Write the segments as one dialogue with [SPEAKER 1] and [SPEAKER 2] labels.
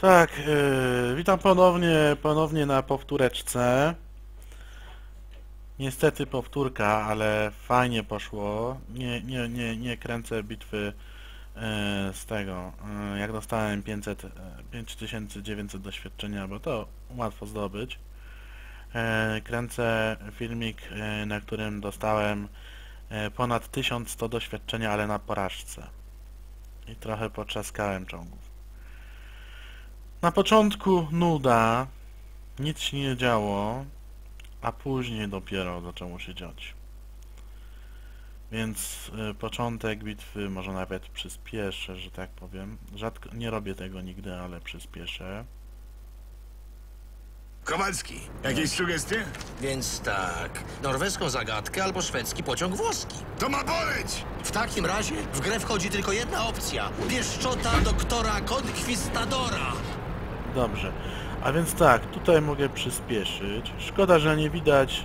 [SPEAKER 1] Tak, yy, witam ponownie, ponownie na powtóreczce. Niestety powtórka, ale fajnie poszło. Nie, nie, nie, nie kręcę bitwy yy, z tego, yy, jak dostałem 500, yy, 5900 doświadczenia, bo to łatwo zdobyć. Yy, kręcę filmik, yy, na którym dostałem yy, ponad 1100 doświadczenia, ale na porażce. I trochę potrzaskałem czołgów. Na początku nuda, nic się nie działo, a później dopiero zaczęło się dziać. Więc y, początek bitwy może nawet przyspieszę, że tak powiem. Rzadko, nie robię tego nigdy, ale przyspieszę.
[SPEAKER 2] Kowalski, jakieś sugestie?
[SPEAKER 3] Więc tak, norweską zagadkę albo szwedzki pociąg włoski.
[SPEAKER 2] To ma boleć!
[SPEAKER 3] W takim razie w grę wchodzi tylko jedna opcja. Pieszczota doktora Konkwistadora.
[SPEAKER 1] Dobrze. A więc tak, tutaj mogę przyspieszyć. Szkoda, że nie widać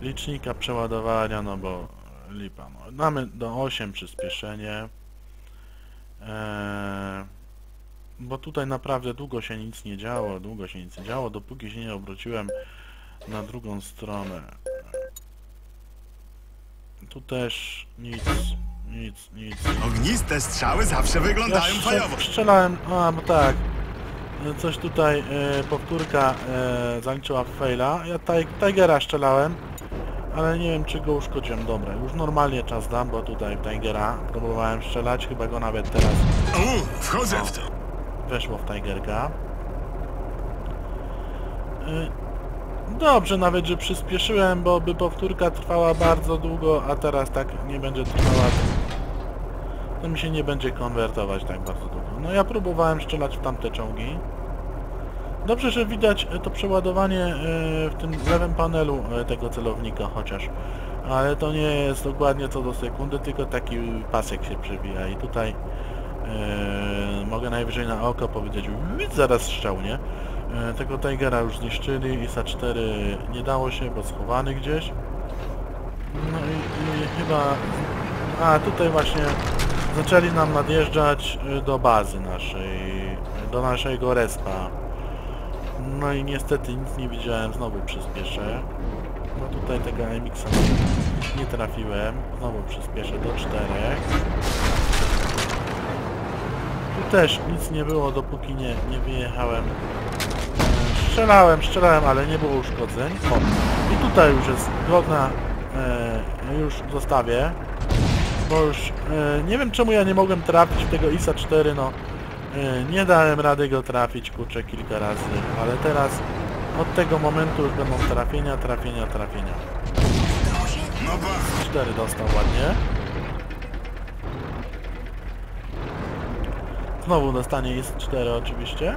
[SPEAKER 1] y, licznika przeładowania, no bo lipa. No. Mamy do 8 przyspieszenie. E, bo tutaj naprawdę długo się nic nie działo, długo się nic nie działo, dopóki się nie obróciłem na drugą stronę. Tu też nic, nic, nic.
[SPEAKER 2] Ogniste strzały zawsze wyglądają
[SPEAKER 1] strze-
[SPEAKER 2] fajowo.
[SPEAKER 1] strzelałem, a bo tak, E, coś tutaj, e, powtórka e, zaliczyła faila, ja taj, Tigera strzelałem, ale nie wiem czy go uszkodziłem, dobra, już normalnie czas dam, bo tutaj Tigera próbowałem strzelać, chyba go nawet teraz
[SPEAKER 2] U, wchodzę w to.
[SPEAKER 1] weszło w Tigerka. Y, Dobrze, nawet że przyspieszyłem, bo by powtórka trwała bardzo długo, a teraz tak nie będzie trwała. To mi się nie będzie konwertować tak bardzo. No ja próbowałem strzelać w tamte czołgi. Dobrze, że widać e, to przeładowanie e, w tym lewym panelu e, tego celownika chociaż. Ale to nie jest dokładnie co do sekundy, tylko taki pasek się przewija i tutaj mogę najwyżej na oko powiedzieć "Uiii, zaraz strzał, nie? Tego Tigera już zniszczyli, ISA 4 nie dało się, bo schowany gdzieś. No i, i chyba... A, tutaj właśnie zaczęli nam nadjeżdżać y, do bazy naszej, do naszego respa. No i niestety nic nie widziałem, znowu przyspieszę. No tutaj tego MX nie trafiłem, znowu przyspieszę do 4. Tu też nic nie było, dopóki nie, nie wyjechałem. Strzelałem, strzelałem, ale nie było uszkodzeń. O, i tutaj już jest godna, e, już zostawię. Bo już e, nie wiem czemu ja nie mogłem trafić w tego ISA 4, no e, nie dałem rady go trafić, kurczę, kilka razy, ale teraz od tego momentu już będą trafienia, trafienia, trafienia.
[SPEAKER 2] No ba,
[SPEAKER 1] 4 dostał ładnie. Znowu dostanie jest 4 oczywiście.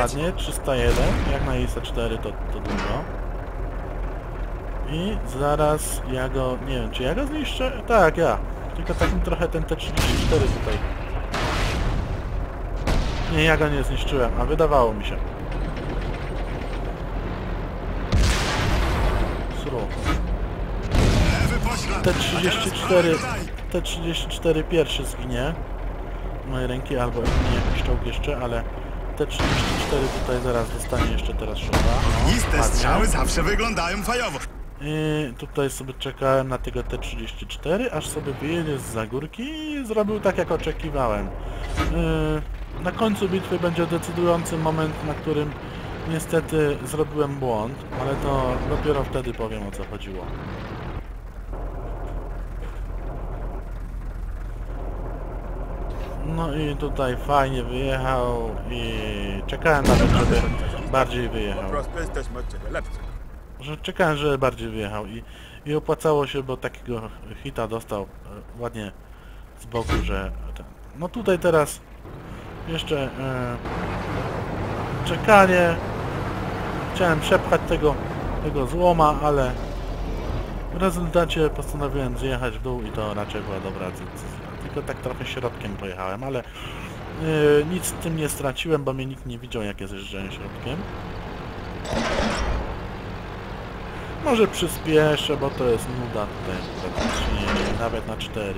[SPEAKER 1] Ładnie, 301. Jak na ISA 4 to, to dużo. I zaraz ja go... nie wiem, czy ja go zniszczę? Tak, ja. Tylko takim trochę ten T34 tutaj. Nie, ja go nie zniszczyłem, a wydawało mi się. Sru.
[SPEAKER 2] lewy poślad.
[SPEAKER 1] T34, T34 pierwszy zginie z mojej ręki, albo nie jakiś czołg jeszcze, ale T34 tutaj zaraz dostanie jeszcze teraz szuka.
[SPEAKER 2] Ogniste strzały zawsze wyglądają fajowo.
[SPEAKER 1] I tutaj sobie czekałem na tego T34, aż sobie wyjedzie z zagórki i zrobił tak jak oczekiwałem. Yy, Na końcu bitwy będzie decydujący moment, na którym niestety zrobiłem błąd, ale to dopiero wtedy powiem o co chodziło. No i tutaj fajnie wyjechał i czekałem nawet, żeby bardziej wyjechał. Że czekałem, żeby bardziej wyjechał i, i opłacało się, bo takiego hita dostał e, ładnie z boku, że ten. No tutaj teraz jeszcze e, czekanie. Chciałem przepchać tego, tego złoma, ale w rezultacie postanowiłem zjechać w dół i to raczej była dobra decyzja. Tylko tak trochę środkiem pojechałem, ale e, nic z tym nie straciłem, bo mnie nikt nie widział jak ja zjeżdżałem środkiem. Może przyspieszę, bo to jest nuda praktycznie, nawet na 4.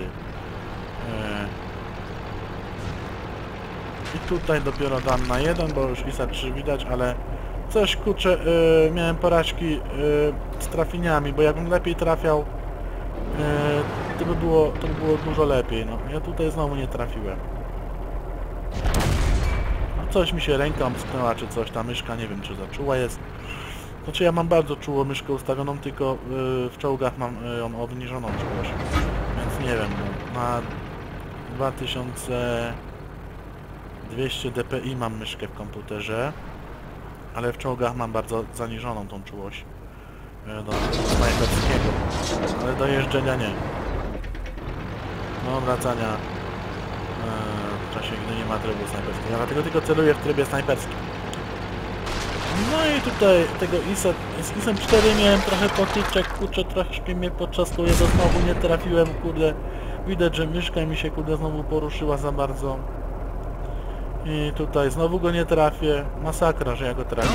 [SPEAKER 1] I tutaj dopiero dam na jeden, bo już ISA 3 widać, ale coś kurczę, y, miałem porażki y, z trafieniami, bo jakbym lepiej trafiał, y, to, by było, to by było dużo lepiej. No, ja tutaj znowu nie trafiłem. No, coś mi się ręka omsknęła, czy coś, ta myszka, nie wiem czy za czuła jest. Znaczy ja mam bardzo czuło myszkę ustawioną, tylko y, w czołgach mam y, ją obniżoną czułość. Więc nie wiem, no, na 2200 dpi mam myszkę w komputerze, ale w czołgach mam bardzo zaniżoną tą czułość y, do snajperskiego, ale do jeżdżenia nie. Do wracania y, w czasie, gdy nie ma trybu snajperskiego. Ja dlatego tylko celuję w trybie snajperskim. No i tutaj tego ISA, z ISem 4 miałem trochę potyczek, kurczę, troszkę mnie podczasuje, to znowu nie trafiłem, kurde. Widać, że myszka mi się, kurde, znowu poruszyła za bardzo. I tutaj znowu go nie trafię. Masakra, że ja go trafię.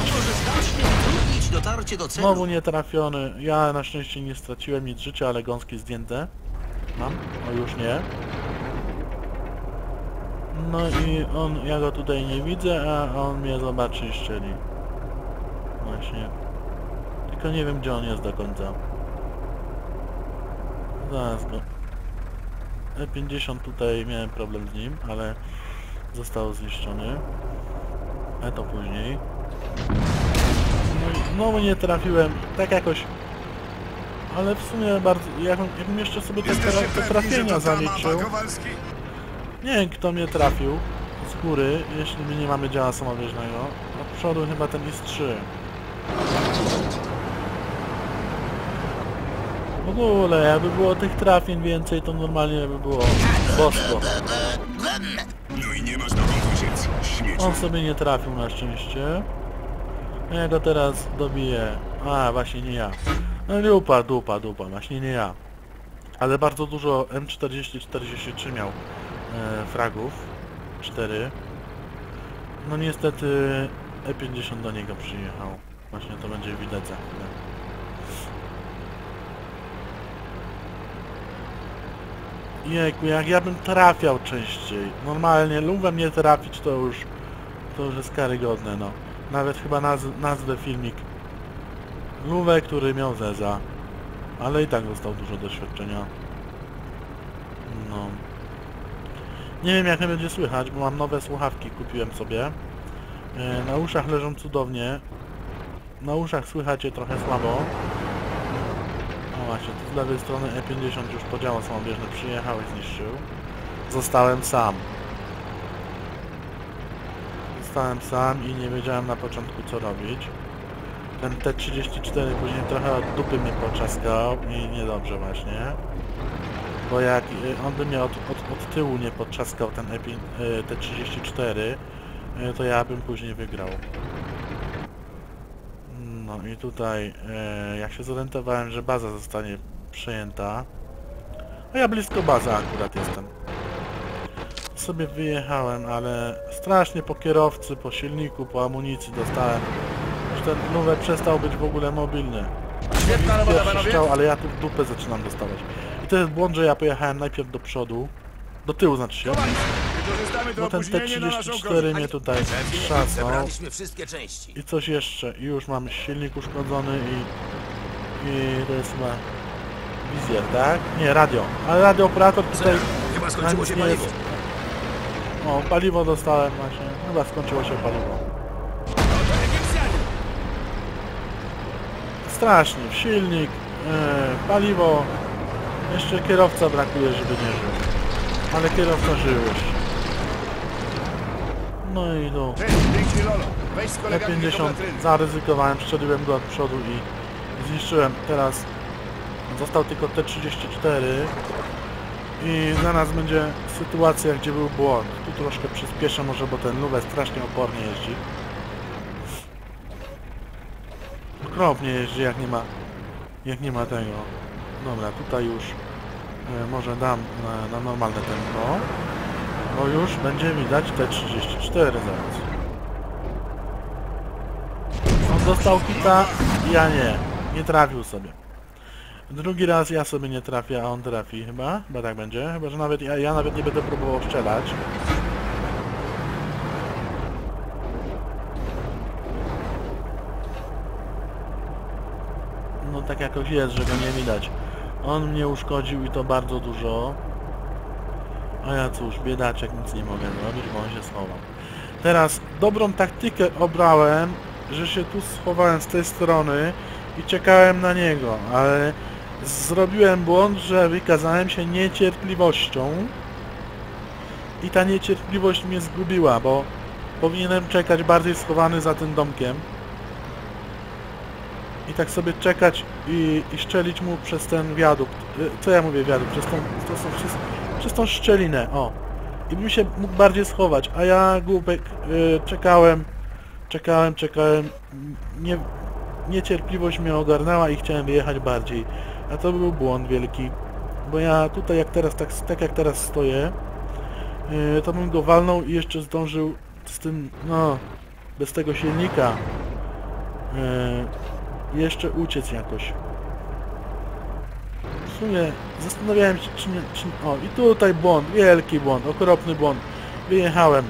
[SPEAKER 1] Znowu nie trafiony. Ja na szczęście nie straciłem nic życia, ale gąski zdjęte. Mam? O już nie. No i on, ja go tutaj nie widzę, a on mnie zobaczy i szczeli. Właśnie. Tylko nie wiem gdzie on jest do końca. Zaraz go. E50 tutaj miałem problem z nim, ale został zniszczony. E to później. No i znowu nie trafiłem, tak jakoś. Ale w sumie bardzo, jakbym, jakbym jeszcze sobie te, tra te trafienia zaliczył. Nie wiem kto mnie trafił z góry, jeśli my nie mamy działa samobieżnego. Od przodu chyba ten IS-3. W ogóle, jakby było tych trafień więcej, to normalnie by było bosko.
[SPEAKER 2] No i nie masz dokąd uciec, śmieci.
[SPEAKER 1] On sobie nie trafił na szczęście. Ja go teraz dobiję. A, właśnie nie ja. No dupa, dupa, dupa, właśnie nie ja. Ale bardzo dużo M40-43 miał e, fragów. 4. No niestety E50 do niego przyjechał. Właśnie to będzie widać za chwilę. Jejku, jak ja bym trafiał częściej. Normalnie, lubem nie trafić to już to już jest karygodne, no. Nawet chyba naz nazwę filmik. Luwę, który miał Zeza. Ale i tak dostał dużo doświadczenia. No. Nie wiem jak mnie będzie słychać, bo mam nowe słuchawki, kupiłem sobie. E, na uszach leżą cudownie. Na uszach słychać je trochę słabo. O właśnie, tu z lewej strony E50 już podział samobieżny przyjechał i zniszczył. Zostałem sam. Zostałem sam i nie wiedziałem na początku co robić. Ten T34 później trochę od dupy mnie poczaskał i niedobrze właśnie. Bo jak y, on by mnie od, od, od tyłu nie podczaskał ten E5, y, T34, y, to ja bym później wygrał. No i tutaj y, jak się zorientowałem, że baza zostanie przejęta, a ja blisko bazy akurat jestem sobie wyjechałem, ale strasznie po kierowcy, po silniku, po amunicji dostałem. Już ten numer przestał być w ogóle mobilny. Pierwszy strzał, ale ja tu w dupę zaczynam dostawać. I to jest błąd, że ja pojechałem najpierw do przodu, do tyłu znaczy się,
[SPEAKER 2] Wykorzystamy to
[SPEAKER 1] bo ten
[SPEAKER 2] opóźnienie na naszą
[SPEAKER 1] T34
[SPEAKER 2] korzyść.
[SPEAKER 1] mnie tutaj trzasnął.
[SPEAKER 3] Zebraliśmy wszystkie części.
[SPEAKER 1] I coś jeszcze, i już mam silnik uszkodzony i... I to jest chyba... Wizjer, tak? Nie, radio. Ale radiooperator tutaj...
[SPEAKER 3] Chyba
[SPEAKER 1] na
[SPEAKER 3] skończyło
[SPEAKER 1] nic
[SPEAKER 3] się
[SPEAKER 1] nie
[SPEAKER 3] paliwo.
[SPEAKER 1] jest. O, paliwo dostałem właśnie. Chyba skończyło się paliwo. Strasznie. Silnik, e, paliwo. Jeszcze kierowca brakuje, żeby nie żył. Ale kierowca żył już. No i no.
[SPEAKER 2] Ty, Dinky Lolo, weź z kolegami tego
[SPEAKER 1] E50
[SPEAKER 2] latryny.
[SPEAKER 1] zaryzykowałem, strzeliłem go od przodu i zniszczyłem. Teraz został tylko T34 i zaraz będzie sytuacja, gdzie był błąd. Tu troszkę przyspieszę może, bo ten Luwe strasznie opornie jeździ. Okropnie jeździ, jak nie ma jak nie ma tego. Dobra, tutaj już e, może dam na, na normalne tempo, bo już będzie widać T34 zaraz. On dostał kita, ja nie. Nie trafił sobie. Drugi raz ja sobie nie trafię, a on trafi chyba? Chyba tak będzie. Chyba, że nawet ja, ja nawet nie będę próbował strzelać. No tak jakoś jest, że go nie widać. On mnie uszkodził i to bardzo dużo. A ja cóż, biedaczek, nic nie mogę zrobić, bo on się schował. Teraz dobrą taktykę obrałem, że się tu schowałem z tej strony i czekałem na niego, ale zrobiłem błąd, że wykazałem się niecierpliwością i ta niecierpliwość mnie zgubiła, bo powinienem czekać bardziej schowany za tym domkiem i tak sobie czekać i, i szczelić mu przez ten wiadukt. Y, Co ja mówię wiadukt? Przez tą, to są, przez, przez tą szczelinę, o. I bym się mógł bardziej schować, a ja głupek y, czekałem, czekałem, czekałem, nie, niecierpliwość mnie ogarnęła i chciałem wyjechać bardziej. A to był błąd wielki, bo ja tutaj jak teraz, tak, tak jak teraz stoję, y, to bym go walnął i jeszcze zdążył z tym, no, bez tego silnika y, jeszcze uciec jakoś. Sumie zastanawiałem się, czy nie, czy... O, i tutaj błąd, wielki błąd, okropny błąd. Wyjechałem.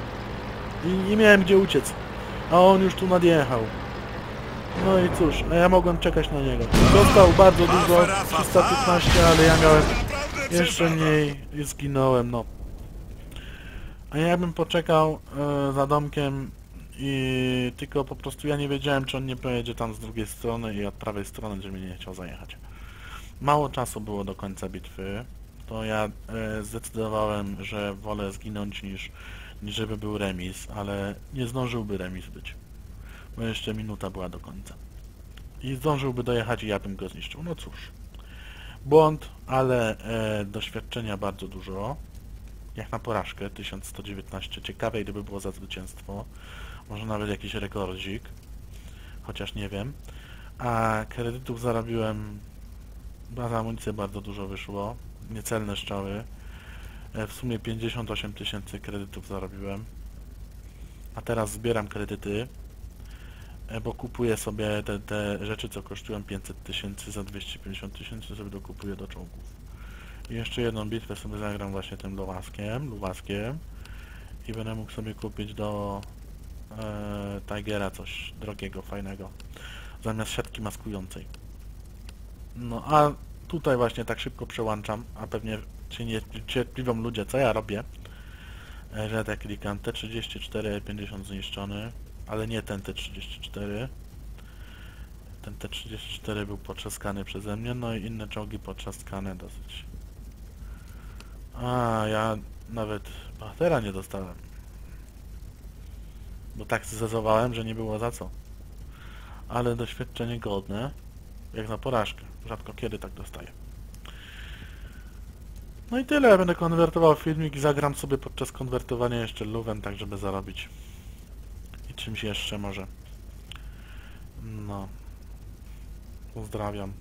[SPEAKER 1] I nie miałem gdzie uciec. A on już tu nadjechał. No i cóż, a ja mogłem czekać na niego. Dostał bardzo dużo, 315, ale ja miałem jeszcze mniej i zginąłem, no. A ja bym poczekał e, za domkiem i tylko po prostu ja nie wiedziałem, czy on nie pojedzie tam z drugiej strony i od prawej strony, że mnie nie chciał zajechać. Mało czasu było do końca bitwy, to ja e, zdecydowałem, że wolę zginąć niż, niż żeby był remis, ale nie zdążyłby remis być, bo jeszcze minuta była do końca. I zdążyłby dojechać i ja bym go zniszczył. No cóż, błąd, ale e, doświadczenia bardzo dużo. Jak na porażkę, 1119. Ciekawe, gdyby było za zwycięstwo. Może nawet jakiś rekordzik. Chociaż nie wiem. A kredytów zarobiłem... Na amunicję bardzo dużo wyszło. Niecelne strzały. E, W sumie 58 tysięcy kredytów zarobiłem. A teraz zbieram kredyty. e, Bo kupuję sobie te, te rzeczy, co kosztują 500 tysięcy za 250 tysięcy, sobie dokupuję do czołgów. I jeszcze jedną bitwę sobie zagram właśnie tym luwaskiem, luwaskiem i będę mógł sobie kupić do e, Tigera coś drogiego, fajnego zamiast siatki maskującej. No a tutaj właśnie tak szybko przełączam, a pewnie się nie cierpliwią ludzie, co ja robię. E, Że tak klikam T34 50 zniszczony, ale nie ten T34. Ten T34 był potrzaskany przeze mnie, no i inne czołgi potrzaskane dosyć. A, ja nawet bohatera nie dostałem. Bo tak zezowałem, że nie było za co. Ale doświadczenie godne, jak na porażkę. Rzadko kiedy tak dostaję. No i tyle, będę konwertował filmik i zagram sobie podczas konwertowania jeszcze luwem, tak żeby zarobić. I czymś jeszcze może. No. Pozdrawiam.